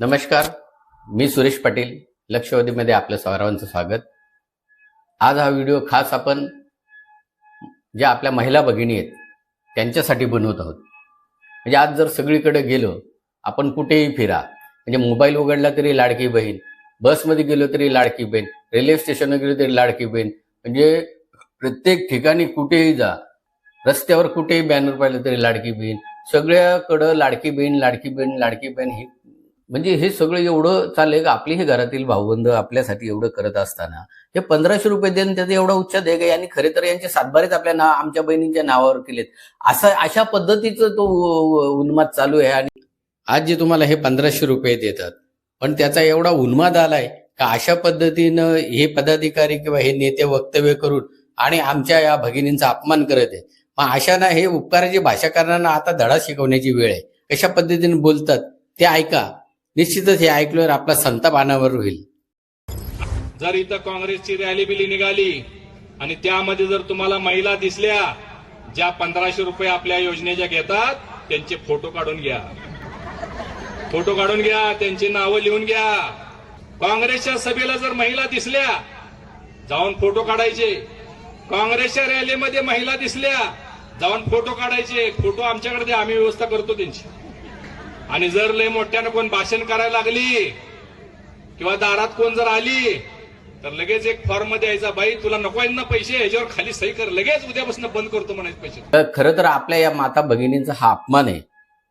नमस्कार मी सुरेश पाटील लक्षवेधीमध्ये आपलं सर्वांचं स्वागत. आज हा व्हिडिओ खास आपण ज्या आपल्या महिला भगिनी आहेत त्यांच्यासाठी बनवत आहोत. म्हणजे आज जर सगळीकडे गेलो आपण कुठेही फिरा म्हणजे मोबाईल उघडला तरी लाडकी बहीण बसमध्ये गेलो तरी लाडकी बहीण रेल्वे स्टेशनवर गेलो तरी लाडकी बहीण म्हणजे प्रत्येक ठिकाणी कुठेही जा रस्त्यावर कुठेही बॅनर पाहिलं तरी लाडकी बहीण सगळ्याकडं लाडकी बहीण लाडकी बहीण लाडकी बहीण ही म्हणजे हे सगळं एवढं चाललंय का? आपली हे घरातील भाऊबंध आपल्यासाठी एवढं करत असताना हे पंधराशे रुपये देऊन त्याचा एवढा उच्चार आहे का यांनी खरे तर यांचे सातबारेच आपल्या नाव आमच्या बहिणींच्या नावावर केलेत. असं अशा पद्धतीचं तो उन्माद चालू आहे आणि आज जे तुम्हाला हे पंधराशे रुपये देतात पण त्याचा एवढा उन्माद आलाय का अशा पद्धतीनं हे पदाधिकारी किंवा हे नेते वक्तव्य करून आणि आमच्या या भगिनींचा अपमान करत आहे मग अशाना हे उपकाराची भाषाकारणांना आता धडा शिकवण्याची वेळ आहे. कशा पद्धतीने बोलतात ते ऐका. निश्चितच हे ऐकल्यावर आपला संताप अनावर होईल. जर इथं काँग्रेसची रॅली बिली निघाली आणि त्यामध्ये जर तुम्हाला महिला दिसल्या ज्या पंधराशे रुपये आपल्या योजनेच्या घेतात त्यांचे फोटो काढून घ्या. फोटो काढून घ्या त्यांची नावं लिहून घ्या. काँग्रेसच्या सभेला जर महिला दिसल्या जाऊन फोटो काढायचे. काँग्रेसच्या रॅलीमध्ये महिला दिसल्या जाऊन फोटो काढायचे. फोटो आमच्याकडे आम्ही व्यवस्था करतो त्यांची. आणि जर लय मोठ्यानं कोण भाषण करायला लागली किंवा दारात कोण जर आली तर लगेच एक फॉर्ममध्ये यायचा बाई तुला नको आहेत ना पैसे याच्यावर खाली सही कर लगेच उद्यापासून बंद करतो म्हणायचे पैसे. तर खरं तर आपल्या या माता भगिनींचा हा अपमान आहे.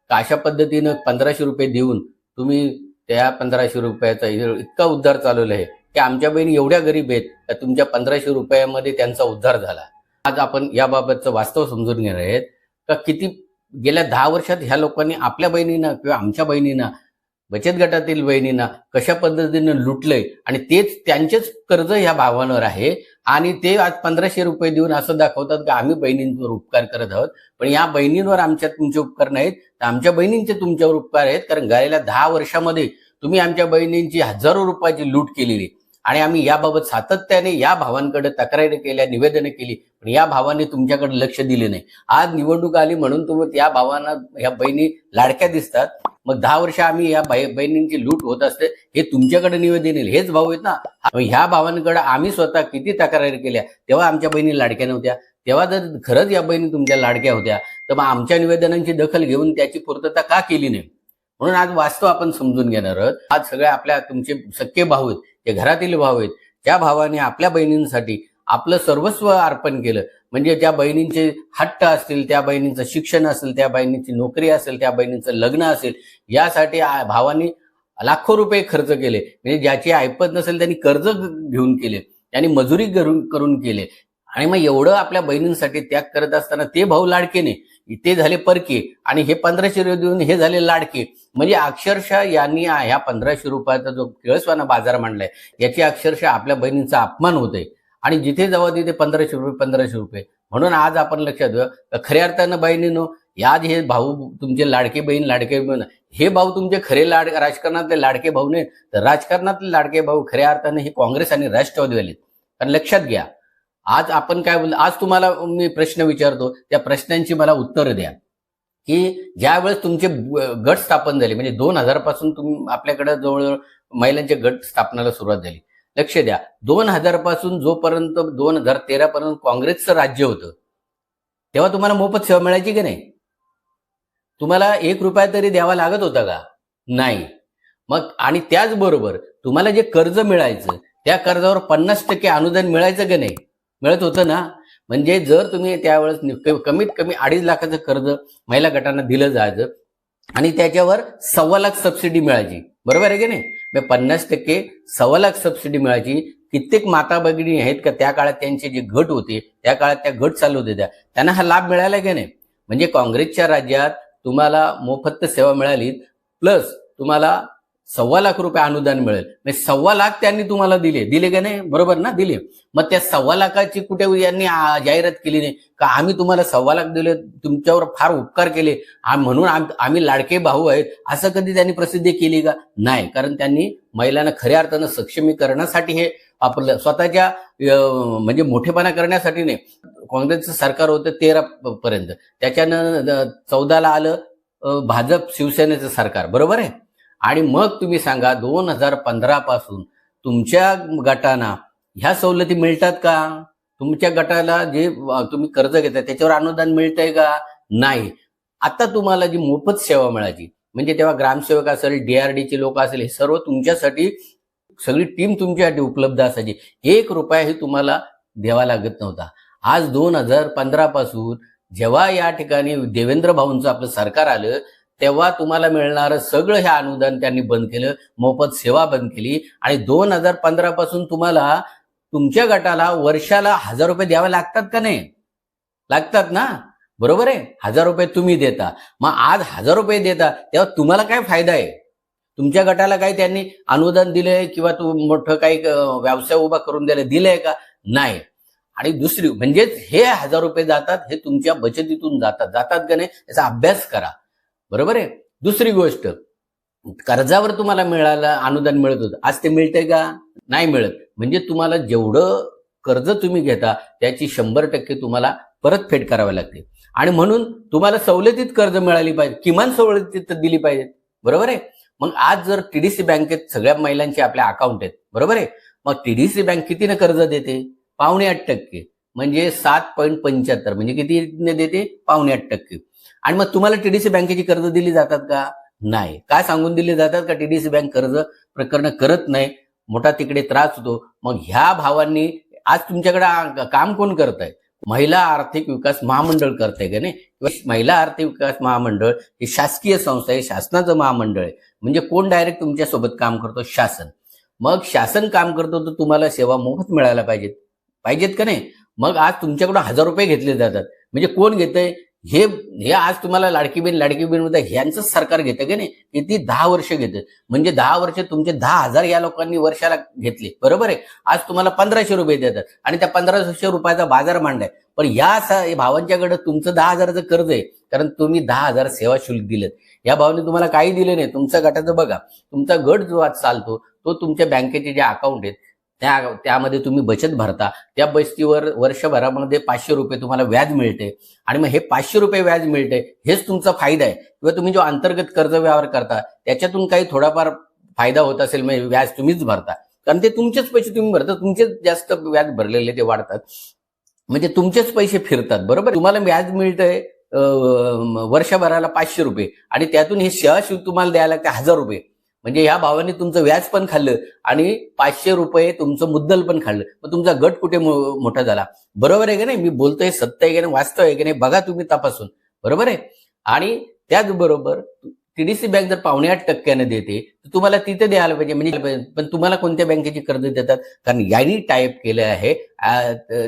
अशा पद्धतीनं पंधराशे रुपये देऊन तुम्ही त्या पंधराशे रुपयाचा इतका उद्धार चालवला आहे की आमच्या बहिणी एवढ्या गरीब आहेत का तुमच्या पंधराशे रुपयामध्ये त्यांचा उद्धार झाला. आज आपण याबाबतचं वास्तव समजून घेणार आहेत. का किती गेल्या दहा वर्षात ह्या लोकांनी आपल्या बहिणींना किंवा आमच्या बहिणींना बचत गटातील बहिणींना कशा पद्धतीनं लुटलंय आणि तेच त्यांचेच कर्ज ह्या भावांवर आहे आणि ते आज पंधराशे रुपये देऊन असं दाखवतात की आम्ही बहिणींवर उपकार करत आहोत. पण या बहिणींवर आमच्या तुमचे उपकार नाहीत. तर आमच्या बहिणींचे तुमच्यावर उपकार आहेत. कारण गेल्या दहा वर्षामध्ये तुम्ही आमच्या बहिणींची हजारो रुपयाची लूट केलेली आणि आम्ही याबाबत सातत्याने या भावांकडे तक्रारी केल्या निवेदनं केली पण या भावाने तुमच्याकडे लक्ष दिले नाही. आज निवडणूक आली म्हणून तुम्ही या भावांना या बहिणी लाडक्या दिसतात. मग दहा वर्ष आम्ही या बहिणींची लूट होत असते. हे तुमच्याकडे निवेदन येईल. हेच भाऊ आहेत ना. ह्या भावांकडे आम्ही स्वतः किती तक्रारी केल्या? तेव्हा आमच्या बहिणी लाडक्या नव्हत्या. तेव्हा जर खरंच या बहिणी तुमच्या लाडक्या होत्या तर मग आमच्या निवेदनांची दखल घेऊन त्याची पूर्तता का केली नाही? म्हणून आज वास्तव आपण समजून घेणार आहोत. आज सगळ्या आपल्या तुमचे सख्खे भाऊ आहेत. ते घरातील भाव आहेत त्या भावाने आपल्या बहिणींसाठी आपलं सर्वस्व अर्पण केलं. म्हणजे त्या बहिणींचे हट्ट असतील त्या बहिणींचं शिक्षण असेल त्या बहिणीची नोकरी असेल त्या बहिणीचं लग्न असेल यासाठी भावाने भावांनी लाखो रुपये खर्च केले. म्हणजे ज्याची ऐपत नसेल त्यांनी कर्ज घेऊन केले. त्यांनी मजुरी करून करून केले. आणि मग एवढं आपल्या बहिणींसाठी त्याग करत असताना ते भाऊ लाडकेने ते झाले परके आणि हे पंधराशे रुपये देऊन हे झाले लाडके. म्हणजे अक्षरशः यांनी ह्या पंधराशे रुपयाचा जो केळसवाना बाजार मांडलाय याची अक्षरशः आपल्या बहिणींचा अपमान होतोय. आणि जिथे जवळ तिथे पंधराशे रुपये पंधराशे रुपये. म्हणून आज आपण लक्षात घेऊया खऱ्या अर्थानं बहिणीनो आज हे भाऊ तुमचे लाडके बहीण लाडके बहीण हे भाऊ तुमचे खरे लाड राजकारणातले लाडके भाऊ नाही तर राजकारणातले लाडके भाऊ खऱ्या अर्थाने हे काँग्रेस आणि राष्ट्रवादीवाले कारण लक्षात घ्या आज आपण काय बोल आज तुम्हाला मी प्रश्न विचारतो त्या प्रश्नांची मला उत्तरं द्या. की ज्या वेळेस तुमचे गट स्थापन झाले म्हणजे दोन हजारपासून तुम्ही आपल्याकडे जवळजवळ महिलांच्या गट स्थापनाला सुरुवात झाली. लक्ष द्या दोन हजारपासून जोपर्यंत दोन हजार तेरा पर्यंत काँग्रेसचं राज्य होतं तेव्हा तुम्हाला मोफत सेवा मिळायची की नाही? तुम्हाला एक रुपया तरी द्यावा लागत होता का? नाही. मग आणि त्याचबरोबर तुम्हाला जे कर्ज मिळायचं त्या कर्जावर पन्नास टक्के अनुदान मिळायचं की नाही? मिळत होतं ना? म्हणजे जर तुम्ही त्यावेळेस कमीत कमी अडीच लाखाचं कर्ज महिला गटांना दिलं जायचं आणि त्याच्यावर सव्वा लाख सबसिडी मिळायची. बरोबर आहे की नाही? पन्नास टक्के सव्वा लाख सबसिडी मिळायची. कित्येक माता भगिनी आहेत का त्या काळात त्यांचे जे गट होते त्या काळात त्या गट चालू होते त्या. त्यांना हा लाभ मिळाला की नाही? म्हणजे काँग्रेसच्या राज्यात तुम्हाला मोफत सेवा मिळाली प्लस तुम्हाला सव्वा लाख रुपये अनुदान मिळेल. म्हणजे सव्वा लाख त्यांनी तुम्हाला दिले. दिले का नाही? बरोबर ना? दिले. मग त्या सव्वा लाखाची कुठे यांनी जाहिरात केली नाही? का आम्ही तुम्हाला सव्वा लाख दिले तुमच्यावर फार उपकार केले? म्हणून आम्ही लाडके भाऊ आहेत. असं कधी त्यांनी प्रसिद्धी केली का? नाही. कारण त्यांनी महिलांना खऱ्या अर्थानं सक्षमीकरणासाठी हे वापरलं. स्वतःच्या म्हणजे मोठेपणा करण्यासाठी नाही. काँग्रेसचं सरकार होतं तेरा पर्यंत. त्याच्यानं चौदाला आलं भाजप शिवसेनेचं सरकार. बरोबर आहे? आणि मग तुम्ही सांगा दोन हजार पंधरा पासून तुमच्या गटांना ह्या सवलती मिळतात का? तुमच्या गटाला जे तुम्ही कर्ज घेताय त्याच्यावर अनुदान मिळतंय का? नाही. आता तुम्हाला जी मोफत सेवा मिळायची म्हणजे तेव्हा ग्रामसेवक असेल डीआरडीचे लोक असेल हे सर्व तुमच्यासाठी सगळी टीम तुमच्यासाठी उपलब्ध असायची. एक रुपयाही तुम्हाला द्यावा लागत नव्हता. आज दोन हजार पंधरा पासून जेव्हा या ठिकाणी देवेंद्र भाऊंचं आपलं सरकार आलं तेव्हा तुम्हाला मिळणारं सगळं हे अनुदान त्यांनी बंद केलं मोफत सेवा बंद केली आणि दोन हजार पंधरा पासून तुम्हाला तुमच्या गटाला वर्षाला हजार रुपये द्यावे लागतात का नाही? लागतात ना? बरोबर आहे. हजार रुपये तुम्ही देता. मग आज हजार रुपये देता तेव्हा तुम्हाला काय फायदा आहे? तुमच्या गटाला काही त्यांनी अनुदान दिलंय किंवा तू मोठं काही व्यवसाय उभा करून द्यायला दिलंय का? नाही. आणि दुसरी म्हणजेच हे हजार रुपये जातात हे तुमच्या बचतीतून जातात. जातात का नाही? याचा अभ्यास करा. बरोबर आहे? दुसरी गोष्ट कर्जावर तुम्हाला मिळालं अनुदान मिळत होतं. आज ते मिळते का? नाही मिळत. म्हणजे तुम्हाला जेवढं कर्ज तुम्ही घेता त्याची शंभर टक्के तुम्हाला परतफेड करावी लागते. आणि म्हणून तुम्हाला सवलतीत कर्ज मिळाली पाहिजे. किमान सवलतीत दिली पाहिजे बरोबर आहे? मग आज जर टीडीसी बँकेत सगळ्या महिलांचे आपल्या अकाउंट आहेत. बरोबर आहे? मग टीडीसी बँक कितीनं कर्ज देते? पावणे आठ टक्के. म्हणजे सात पॉईंट पंच्याहत्तर. म्हणजे कितीने देते? पावणे आठ टक्के. आणि मग तुम्हाला टीडीसी बँकेची कर्ज दिली जातात का? नाही. काय सांगून दिली जातात का टीडीसी बँक कर्ज? प्रकरण करत नाही. मोठा तिकडे त्रास होतो. मग ह्या भावांनी आज तुमच्याकडे काम कोण करत आहे महिला आर्थिक विकास महामंडळ करते का नाही? किंवा महिला आर्थिक विकास महामंडळ ही शासकीय संस्था आहे शासनाचं महामंडळ आहे. म्हणजे कोण डायरेक्ट तुमच्यासोबत काम करतो? शासन. मग शासन काम करतो तर तुम्हाला सेवा मोफत मिळायला पाहिजेत. पाहिजेत का नाही? मग आज तुमच्याकडून हजार रुपये घेतले जातात. म्हणजे कोण घेतंय? हे हे आज तुम्हाला लाडकी बहीण लाडकी बहीणमध्ये ह्यांचंच सरकार घेतं की नाही? किती दहा वर्ष घेतं. म्हणजे दहा वर्ष तुमचे दहा हजार या लोकांनी वर्षाला घेतले. बरोबर आहे? आज तुम्हाला पंधराशे रुपये देतात. आणि त्या पंधराशे रुपयाचा बाजार मांडाय पण या भावांच्याकडे तुमचं दहा हजाराचं कर्ज आहे. कारण तुम्ही दहा हजार सेवा शुल्क दिलं. या भावाने तुम्हाला काही दिलं नाही. तुमचा गटाचं बघा. तुमचा गट जो आज चालतो तो तुमच्या बँकेचे जे अकाउंट आहेत त्या त्यामध्ये तुम्ही बचत भरता. त्या बचतीवर वर्षभरामध्ये पाचशे रुपये तुम्हाला व्याज मिळते. आणि मग हे पाचशे रुपये व्याज मिळते हेच तुमचा फायदा आहे. किंवा तुम्ही जो अंतर्गत कर्ज व्यवहार करता त्याच्यातून काही थोडाफार फायदा होत असेल म्हणजे व्याज तुम्हीच भरता. कारण ते तुमचेच पैसे तुम्ही भरता तुमचेच जास्त व्याज भरलेले ते वाढतात. म्हणजे तुमचेच पैसे फिरतात बरोबर? तुम्हाला व्याज मिळतंय वर्षभराला पाचशे रुपये. आणि त्यातून हे सहज तुम्हाला द्यायला लागते हजार रुपये. म्हणजे ह्या भावाने तुमचं व्याज पण खाल्लं आणि पाचशे रुपये तुमचं मुद्दल पण खाल्लं. मग तुमचा गट कुठे मोठा झाला? बरोबर आहे का नाही? मी बोलतोय सत्य आहे की नाही? वास्तव आहे की नाही? बघा तुम्ही तपासून. बरोबर आहे? आणि त्याचबरोबर टीडीसी बँक जर पावणे आठ टक्क्याने देते तर तुम्हाला तिथे द्यायला पाहिजे. म्हणजे पण तुम्हाला कोणत्या बँकेची कर्ज देतात? कारण यांनी टाईप केलं आहे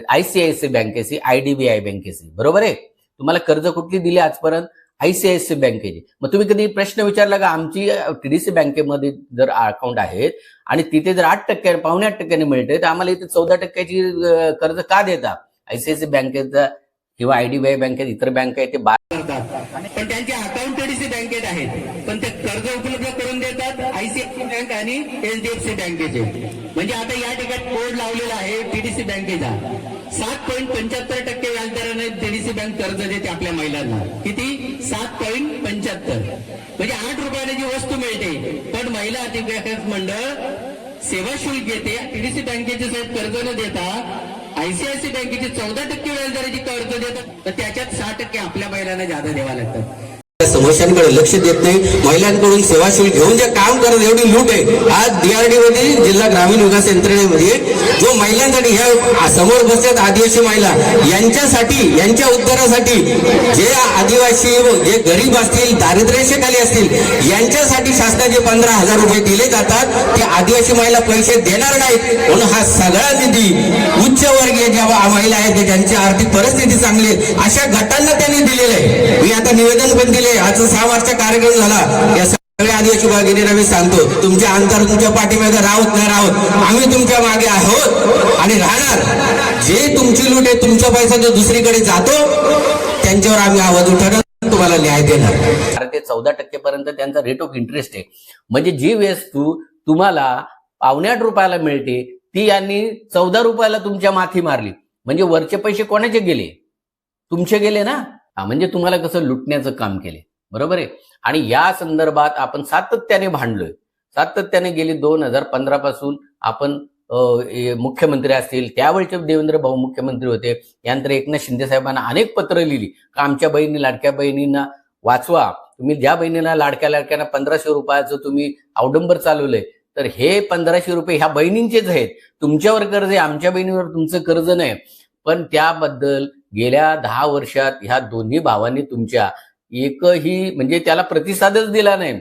आयसीआयसी बँकेशी आयडीबीआय बँकेशी बरोबर आहे? तुम्हाला कर्ज कुठली दिली आजपर्यंत? आयसीआयसी बँकेची. मग तुम्ही कधी प्रश्न विचारला का आमची टीडीसी बँकेमध्ये जर अकाउंट आहेत आणि तिथे जर आठ टक्के पावणे आठ टक्क्याने मिळते तर आम्हाला इथे चौदा टक्क्याची कर्ज का देता आयसीआयसी बँकेचा किंवा आयडीबीआय बँकेत इतर बँक आहे ते बाहेर करतात पण त्यांचे अकाउंट टीडीसी बँकेत आहेत. पण ते कर्ज उपलब्ध करून देतात आयसीआयसी बँक आणि एचडीएफसी बँकेचे. म्हणजे आता या ठिकाणी कोड लावलेला आहे टीडीसी बँकेचा. सात पॉईंट पंच्याहत्तर टक्के व्याजदराने टीडीसी बँक कर्ज देते आपल्या महिलांना. किती? सात पॉईंट पंच्याहत्तर. म्हणजे आठ रुपयाने जी वस्तू मिळते पण महिला आर्थिक मंडळ सेवा शुल्क घेते पीडीसी बँकेचे साहेब कर्ज न देता आयसीआयसी बँकेची चौदा टक्के व्याजदराची कर्ज देतात तर त्याच्यात सहा टक्के आपल्या महिलांना जादा द्यावा लागतात समस्यांकडे लक्ष देत नाही. महिलांकडून सेवा शुल्क घेऊन जे काम करत एवढी लूट आहे. आज डीआरडी मध्ये जिल्हा ग्रामीण विकास यंत्रणेमध्ये जो महिलांसाठी ह्या समोर बसतात आदिवासी महिला यांच्यासाठी यांच्या उद्धारासाठी जे आदिवासी जे गरीब असतील दारिद्र्याखाली असतील यांच्यासाठी शासनाचे पंधरा हजार रुपये दिले जातात. ते आदिवासी महिला पैसे देणार नाहीत. म्हणून हा सगळा निधी उच्चवर्गीय ज्या महिला आहेत ज्यांची आर्थिक परिस्थिती चांगली आहे अशा गटांना त्यांनी दिलेलं आहे. मी आता निवेदन पण दिले आज सहा मार्चचा कार्यक्रम झाला. या सगळे आदिवासी भगिनीला मी सांगतो. तुमच्या अंतर तुमच्या पाठीमागे राहत नाही राहत आम्ही तुमच्या मागे आहोत आणि राहणार. जे तुमची लूट आहे तुमचा पैसा जो दुसरीकडे जातो त्यांच्यावर आम्ही आवाज उठवणार तुम्हाला न्याय देणार. बारा ते चौदा टक्केपर्यंत त्यांचा रेट ऑफ इंटरेस्ट आहे. म्हणजे जी वस्तू तुम्हाला पावणे आठ रुपयाला मिळते ती यांनी चौदा रुपयाला तुमच्या माथी मारली. म्हणजे वरचे पैसे कोणाचे गेले? तुमचे गेले ना? म्हणजे तुम्हाला कसं लुटण्याचं काम केले. बरोबर आहे? आणि या संदर्भात आपण सातत्याने भांडलोय. सातत्याने गेली दोन हजार पंधरा पासून आपण मुख्यमंत्री असतील त्यावेळचे देवेंद्र भाऊ मुख्यमंत्री होते. यानंतर एकनाथ शिंदे साहेबांना अनेक पत्र लिहिली. का आमच्या बहिणी लाडक्या बहिणींना वाचवा. तुम्ही ज्या बहिणींना लाडक्या लाडक्याना पंधराशे रुपयाचं तुम्ही अवडंबर चालवलंय तर हे पंधराशे रुपये ह्या बहिणींचेच आहेत. तुमच्यावर कर्ज आहे आमच्या बहिणीवर तुमचं कर्ज नाही. पण त्याबद्दल गेल्या दहा वर्षात ह्या दोन्ही भावांनी तुमच्या एकही म्हणजे त्याला प्रतिसादच दिला नाही.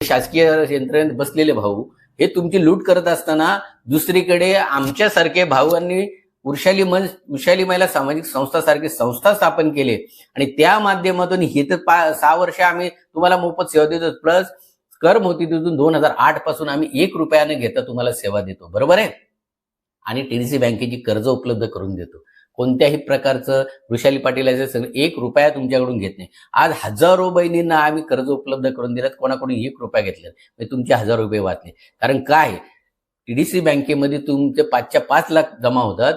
शासकीय यंत्रणेत बसलेले भाऊ हे तुमची लूट करत असताना दुसरीकडे आमच्यासारखे भाऊंनी उर्शाली मंच उर्शाली महिला सामाजिक संस्था सारखी संस्था स्थापन केली. आणि त्या माध्यमातून हे तर पा सहा वर्ष आम्ही तुम्हाला मोफत सेवा देतो प्लस कर तिथून दोन हजार आठपासून आम्ही एक रुपयाने घेता तुम्हाला सेवा देतो. बरोबर आहे? आणि टीडीसी बँकेची कर्ज उपलब्ध करून देतो. कोणत्याही प्रकारचं वृषाली पाटील याचे सगळं एक रुपया तुमच्याकडून घेत नाही. आज हजारो बहिणींना आम्ही कर्ज उपलब्ध करून दिलं कोणाकडून एक रुपया घेतला म्हणजे तुमचे हजार रुपये वाचले. कारण काय टीडीसी बँकेमध्ये तुमचे पाचच्या पाच लाख जमा होतात.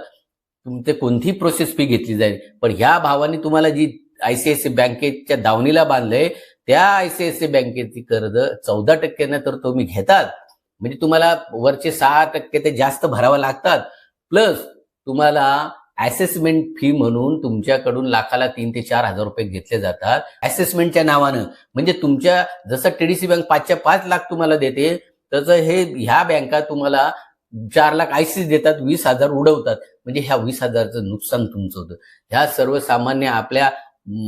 तुमचे कोणतीही प्रोसेस फी घेतली जाईल. पण ह्या भावाने तुम्हाला जी आयसीआयसी बँकेच्या दावणीला बांधलंय त्या आयसीआयसी बँकेची कर्ज चौदा टक्क्यानं तर तुम्ही घेतात. म्हणजे तुम्हाला वरचे सहा टक्के ते जास्त भरावं लागतात. प्लस तुम्हाला असेसमेंट फी म्हणून तुमच्याकडून लाखाला तीन ते चार हजार रुपये घेतले जातात. असेसमेंटच्या नावानं. म्हणजे तुमच्या जसं टीडीसी बँक पाचच्या पाच लाख तुम्हाला देते तसं हे ह्या बँका तुम्हाला चार लाख आयसीस देतात वीस हजार उडवतात. म्हणजे ह्या वीस हजारचं नुकसान तुमचं होतं. ह्या सर्वसामान्य आपल्या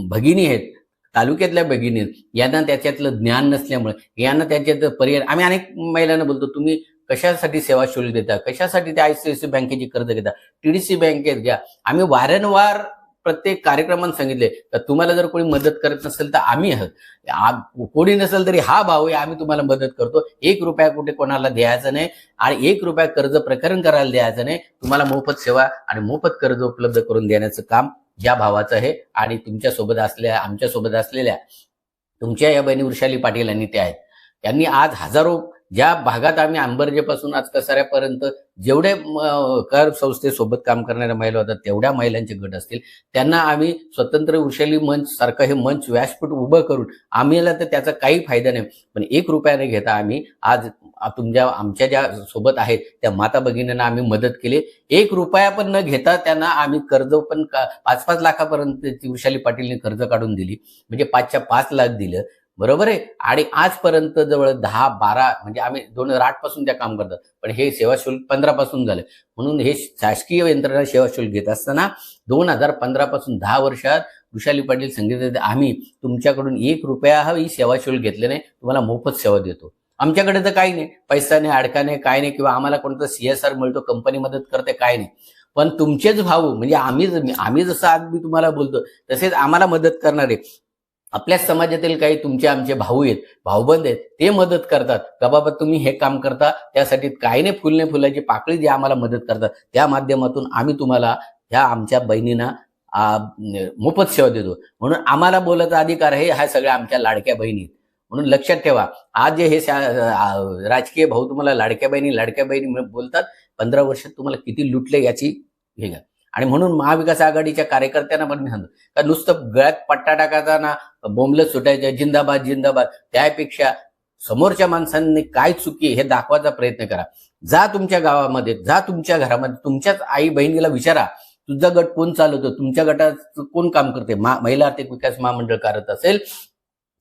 भगिनी आहेत तालुक्यातल्या भगिनी आहेत यांना त्याच्यातलं ज्ञान नसल्यामुळे यांना त्याच्यात पर्याय आम्ही अनेक महिलांना बोलतो तुम्ही कशासाठी सेवा शुल्क देता? कशासाठी त्या आयसीआयसी बँकेची कर्ज घेता? टीडीसी बँकेत घ्या आम्ही वारंवार प्रत्येक कार्यक्रमात सांगितले तर तुम्हाला जर कोणी मदत करत नसेल तर आम्ही आहोत. कोणी नसेल तरी हा भाव आहे आम्ही तुम्हाला मदत करतो. एक रुपया कुठे कोणाला द्यायचा नाही आणि एक रुपया कर्ज प्रकरण करायला द्यायचं नाही. तुम्हाला मोफत सेवा आणि मोफत कर्ज उपलब्ध करून देण्याचं काम या भावाचं आहे आणि तुमच्यासोबत असलेल्या आमच्यासोबत असलेल्या तुमच्या या बहिणी वृषाली पाटील यांनी ते आहेत. त्यांनी आज हजारो ज्या भागात आम्ही आंबर्जेपासून आज कसाऱ्यापर्यंत जेवढे कर संस्थेसोबत काम करणाऱ्या महिला होतात तेवढ्या महिलांचे गट असतील. त्यांना आम्ही स्वतंत्र वृषाली मंच सारखं हे मंच व्यासपीठ उभं करून आम्हाला तर त्याचा काही फायदा नाही. पण एक रुपयाने घेता आम्ही आज तुमच्या आमच्या ज्या सोबत आहेत त्या माता भगिनींना आम्ही मदत केली. एक रुपया पण न घेता त्यांना आम्ही कर्ज पण का- पाच पाच लाखापर्यंत वृषाली पाटीलने कर्ज काढून दिली. म्हणजे पाचच्या पाच लाख दिलं. बरोबर आहे? आणि आजपर्यंत जवळ दहा बारा म्हणजे आम्ही दोन हजार आठपासून त्या काम करतात. पण हे सेवा शुल्क पंधरा पासून झालं. म्हणून हे शासकीय यंत्रणा सेवा शुल्क घेत असताना दोन हजार पंधरा पासून दहा वर्षात वृषाली पाटील सांगितले आम्ही तुमच्याकडून एक रुपया हा ही सेवा शुल्क घेतले नाही. तुम्हाला मोफत सेवा देतो. आमच्याकडे तर काही नाही. पैसा नाही अडका नाही काय नाही किंवा आम्हाला कोणतं सीएसआर मिळतो कंपनी मदत करते काय नाही. पण तुमचेच भाऊ म्हणजे आम्ही आम्ही जसं आज मी तुम्हाला बोलतो तसेच आम्हाला मदत करणारे आपल्या समाजातील काही तुमचे आमचे भाऊ आहेत भाऊबंद आहेत ते मदत करतात. का बाबा तुम्ही हे काम करता त्यासाठी काही नाही फुलने फुलाची पाकळी जी आम्हाला मदत करतात. त्या माध्यमातून आम्ही तुम्हाला ह्या आमच्या बहिणींना मोफत सेवा देतो. म्हणून आम्हाला बोलायचा अधिकार आहे ह्या सगळ्या आमच्या लाडक्या बहिणी म्हणून लक्षात ठेवा आज जे हे शा- राजकीय भाऊ तुम्हाला लाडक्या बहिणी लाडक्या बहिणी बोलतात पंधरा वर्षात तुम्हाला किती लुटले याची हे घ्या. आणि म्हणून महाविकास आघाडीच्या कार्यकर्त्यांना पण मी सांगतो का नुसतं गळ्यात पट्टा टाकायचा ना बोंबलं सुटायचं जिंदाबाद जिंदाबाद. त्यापेक्षा समोरच्या माणसांनी काय चुकी आहे हे दाखवायचा प्रयत्न करा. जा तुमच्या गावामध्ये जा तुमच्या घरामध्ये तुमच्याच आई बहिणीला विचारा. तुझा गट कोण चालवतो? तुमच्या गटात कोण काम करते? मा- महिला आर्थिक विकास महामंडळ करत असेल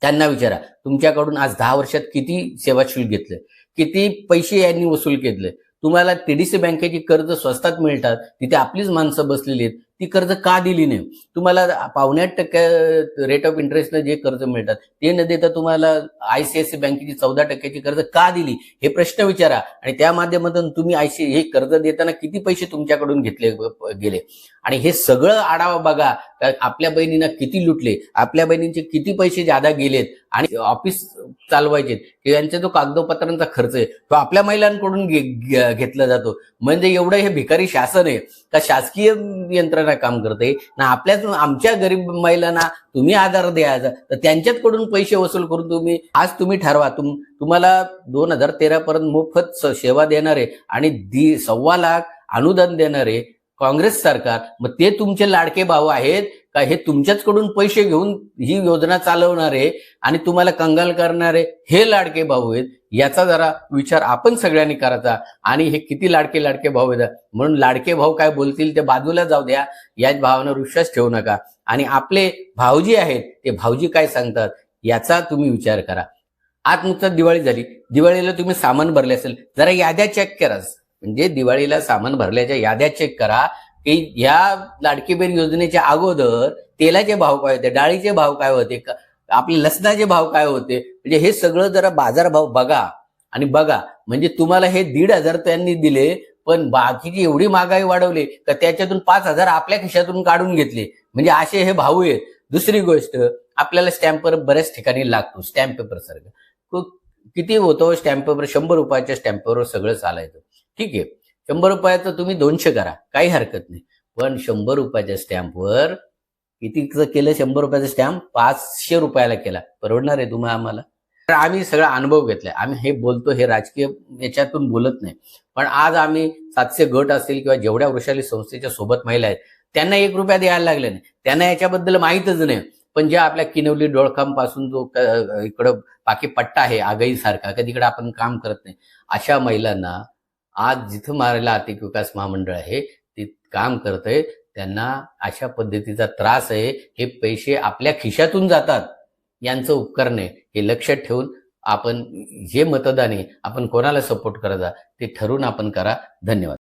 त्यांना विचारा. तुमच्याकडून आज दहा वर्षात किती सेवा शुल्क घेतले? किती पैसे यांनी वसूल केले? तुम्हाला टीडीसी बँकेची कर्ज स्वस्तात मिळतात तिथे आपलीच माणसं बसलेली आहेत. ती कर्ज का दिली नाही? तुम्हाला पावण्यात टक्के रेट ऑफ इंटरेस्टनं जे कर्ज मिळतात ते न देता तुम्हाला आयसीआयसी बँकेची चौदा टक्क्याची कर्ज का दिली? हे प्रश्न विचारा. आणि त्या माध्यमातून तुम्ही आयसी हे कर्ज देताना किती पैसे तुमच्याकडून घेतले गेले? आणि हे सगळं आढावा बघा. आपल्या बहिणींना किती लुटले? आपल्या बहिणींचे किती पैसे जादा गेलेत? आणि ऑफिस चालवायचे यांचा जो कागदोपत्रांचा खर्च आहे तो आपल्या महिलांकडून घेतला जातो. म्हणजे एवढं हे भिकारी शासन आहे. का शासकीय यंत्रणा काम करते. ना आपल्याच आमच्या गरीब महिलांना तुम्ही आधार द्यायचा तर त्यांच्याचकडून पैसे वसूल करून तुम्ही आज तुम्ही ठरवा. तुम तुम्हाला दोन हजार तेरा पर्यंत मोफत सेवा देणारे आणि दी सव्वा लाख अनुदान देणारे काँग्रेस सरकार मग ते तुमचे लाडके भाऊ आहेत का हे तुमच्याचकडून पैसे घेऊन ही योजना चालवणारे आणि तुम्हाला कंगाल करणारे हे लाडके भाऊ आहेत याचा जरा विचार आपण सगळ्यांनी करायचा. आणि हे किती लाडके लाडके भाऊ आहेत. म्हणून लाडके भाऊ काय बोलतील ते बाजूला जाऊ द्या. याच भावांवर विश्वास ठेवू नका. आणि आपले भाऊजी आहेत ते भाऊजी काय सांगतात याचा तुम्ही विचार करा. आज नुकताच दिवाळी झाली. दिवाळीला तुम्ही सामान भरले असेल जरा याद्या चेक करा. म्हणजे दिवाळीला सामान भरल्याच्या याद्या चेक करा. की ह्या लाडकी बहीण योजनेच्या अगोदर तेलाचे भाव काय होते डाळीचे भाव काय होते आपले लसणाचे भाव काय होते म्हणजे हे सगळं जरा बाजार भाव बघा. आणि बघा म्हणजे तुम्हाला हे दीड हजार त्यांनी दिले पण बाकीची एवढी महागाई वाढवली तर त्याच्यातून पाच हजार आपल्या खिशातून काढून घेतले. म्हणजे असे हे भाऊ आहेत. दुसरी गोष्ट आपल्याला स्टॅम्प पेपर बऱ्याच ठिकाणी लागतो स्टॅम्प पेपर सारखं. किती होतो स्टॅम्प पेपर शंभर रुपयाच्या स्टॅम्प पेपरवर सगळं चालायचं. ठीक आहे. शंभर रुपयाचं तुम्ही दोनशे करा काही हरकत नाही. पण शंभर रुपयाच्या स्टॅम्पवर कितीचं केलं? शंभर रुपयाचा स्टॅम्प पाचशे रुपयाला केला. परवडणार आहे तुम्हाला आम्हाला? तर आम्ही सगळा अनुभव घेतलाय. आम्ही हे बोलतो हे राजकीय याच्यातून बोलत नाही. पण आज आम्ही सातशे गट असतील किंवा जेवढ्या वृषाली संस्थेच्या सोबत महिला आहेत त्यांना एक रुपया द्यायला लागले नाही. त्यांना याच्याबद्दल माहीतच नाही. पण ज्या आपल्या किनवली डोळखांपासून जो इकडं बाकी पट्टा आहे आगाईसारखा का तिकडे आपण काम करत नाही. अशा महिलांना आज जिथं मारायला आर्थिक विकास महामंडळ आहे ते काम करत आहे त्यांना अशा पद्धतीचा त्रास आहे हे पैसे आपल्या खिशातून जातात. यांचं उपकरण आहे हे लक्षात ठेवून आपण जे मतदान आहे आपण कोणाला सपोर्ट करायचा ते ठरवून आपण करा. धन्यवाद.